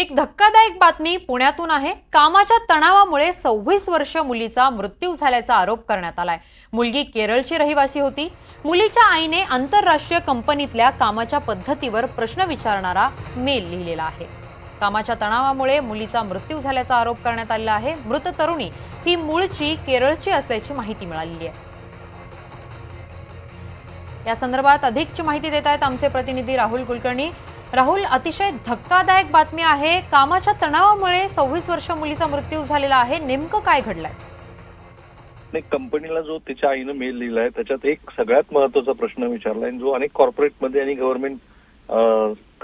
एक धक्कादायक बातमी पुण्यातून आहे. कामाच्या तणावामुळे सव्वीस वर्ष मुलीचा मृत्यू झाल्याचा आरोप करण्यात आलाय. मुलगी केरळची रहिवासी होती. मुलीच्या आईने आंतरराष्ट्रीय कंपनीतल्या कामाच्या पद्धतीवर प्रश्न विचारणारा मेल लिहिलेला आहे. कामाच्या तणावामुळे मुलीचा मृत्यू झाल्याचा आरोप करण्यात आलेला आहे. मृत तरुणी ही मूळची केरळची असल्याची माहिती मिळालेली आहे. या संदर्भात अधिकची माहिती देत आहेत आमचे प्रतिनिधी राहुल कुलकर्णी. राहुल अतिशय धक्कादायक बातमी आहे. कामाच्या तणावामुळे सव्वीस वर्ष मुलीचा मृत्यू झालेला आहे. नेमकं काय घडलंय? कंपनीला जो तिच्या आईनं मेल लिहिलाय त्याच्यात एक सगळ्यात महत्त्वाचा प्रश्न विचारलाय जो अनेक कॉर्पोरेटमध्ये आणि गव्हर्नमेंट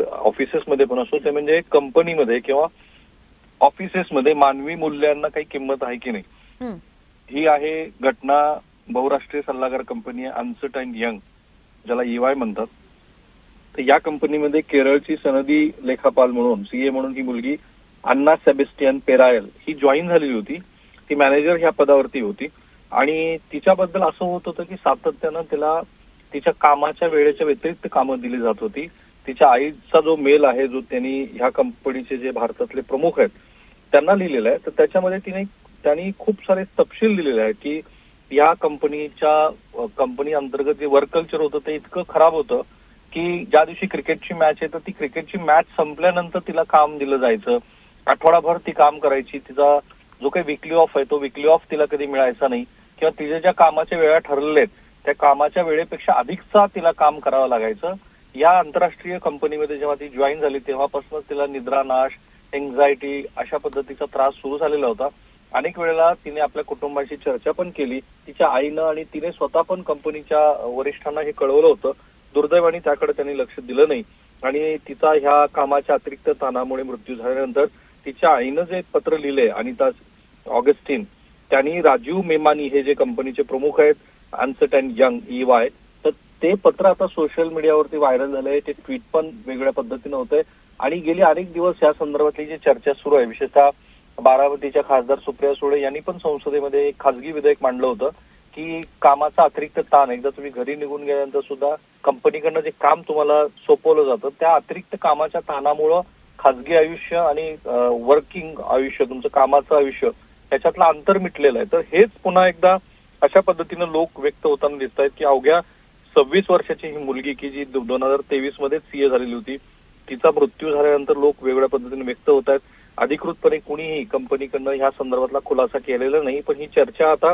ऑफिसेसमध्ये पण असतो ते म्हणजे कंपनीमध्ये किंवा ऑफिसेसमध्ये मानवी मूल्यांना काही किंमत आहे की नाही? हं, आहे घटना बहुराष्ट्रीय सल्लागार कंपनी अन्सट अँड यंग ज्याला ईवाय म्हणतात. तर या कंपनीमध्ये केरळची सनदी लेखापाल म्हणून सीए म्हणून ही मुलगी अण्णा सेबेस्टियन पेरायल ही जॉईन झालेली होती. ती मॅनेजर ह्या पदावरती होती. आणि तिच्याबद्दल असं होत होतं की सातत्यानं तिला तिच्या कामाच्या वेळेच्या व्यतिरिक्त कामं दिली जात होती. तिच्या आईचा जो मेल आहे जो त्यांनी ह्या कंपनीचे जे भारतातले प्रमुख आहेत त्यांना लिहिलेला आहे. तर त्याच्यामध्ये तिने त्यांनी खूप सारे तपशील लिहिलेले आहेत की या कंपनीच्या कंपनी अंतर्गत जे वर्क कल्चर होतं ते इतकं खराब होतं की ज्या दिवशी क्रिकेटची मॅच आहे तर ती क्रिकेटची मॅच संपल्यानंतर तिला काम दिलं जायचं. आठवडाभर ती काम करायची. तिचा जो काही विकली ऑफ आहे तो विकली ऑफ तिला कधी मिळायचा नाही. किंवा तिच्या ज्या कामाच्या वेळा ठरलेल्या आहेत त्या कामाच्या वेळेपेक्षा अधिकचा तिला काम करावं लागायचं. या आंतरराष्ट्रीय कंपनीमध्ये जेव्हा ती जॉईन झाली तेव्हापासून तिला निद्रानाश एन्झायटी अशा पद्धतीचा त्रास सुरू झालेला होता. अनेक वेळेला तिने आपल्या कुटुंबाशी चर्चा पण केली. तिच्या आईनं आणि तिने स्वतः पण कंपनीच्या वरिष्ठांना हे कळवलं होतं. दुर्दैवाने त्याकडे त्यांनी लक्ष दिलं नाही. आणि तिचा ह्या कामाच्या अतिरिक्त ताणामुळे मृत्यू झाल्यानंतर तिच्या आईनं जे पत्र लिहिले अनिता ऑगस्टिन त्यांनी राजीव मेमानी हे जे कंपनीचे प्रमुख आहेत Ernst and Young E Y तर ते पत्र आता सोशल मीडियावरती व्हायरल झालंय ते ट्विट पण वेगळ्या पद्धतीनं होतंय. आणि गेले अनेक दिवस या संदर्भातली जी चर्चा सुरू आहे विशेषतः बारामतीच्या खासदार सुप्रिया सुळे यांनी पण संसदेमध्ये एक खासगी विधेयक मांडलं होतं. की कामाचा अतिरिक्त ताण एकदा तुम्ही घरी निघून गेल्यानंतर सुद्धा कंपनीकडनं जे काम तुम्हाला सोपवलं जातं त्या अतिरिक्त कामाच्या ताणामुळं खाजगी आयुष्य आणि वर्किंग आयुष्य तुमचं कामाचं आयुष्य याच्यातलं अंतर मिटलेलं आहे. तर हेच पुन्हा एकदा अशा पद्धतीनं लोक व्यक्त होताना दिसत आहेत की अवघ्या सव्वीस वर्षाची ही मुलगी की जी दोन हजार तेवीसमध्ये सीए झालेली होती तिचा मृत्यू झाल्यानंतर लोक वेगळ्या पद्धतीने व्यक्त होत आहेत अधिकृतपणे कुणीही कंपनीकडनं ह्या संदर्भातला खुलासा केलेला नाही पण ही चर्चा आता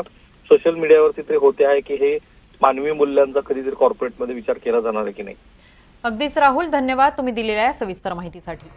सोशल मीडियावरती ते होते आहे की हे मानवी मूल्यांचा कधीतरी कॉर्पोरेटमध्ये विचार केला जाणार आहे की नाही? अगदीच राहुल धन्यवाद. तुम्ही दिलेल्या सविस्तर माहितीसाठी.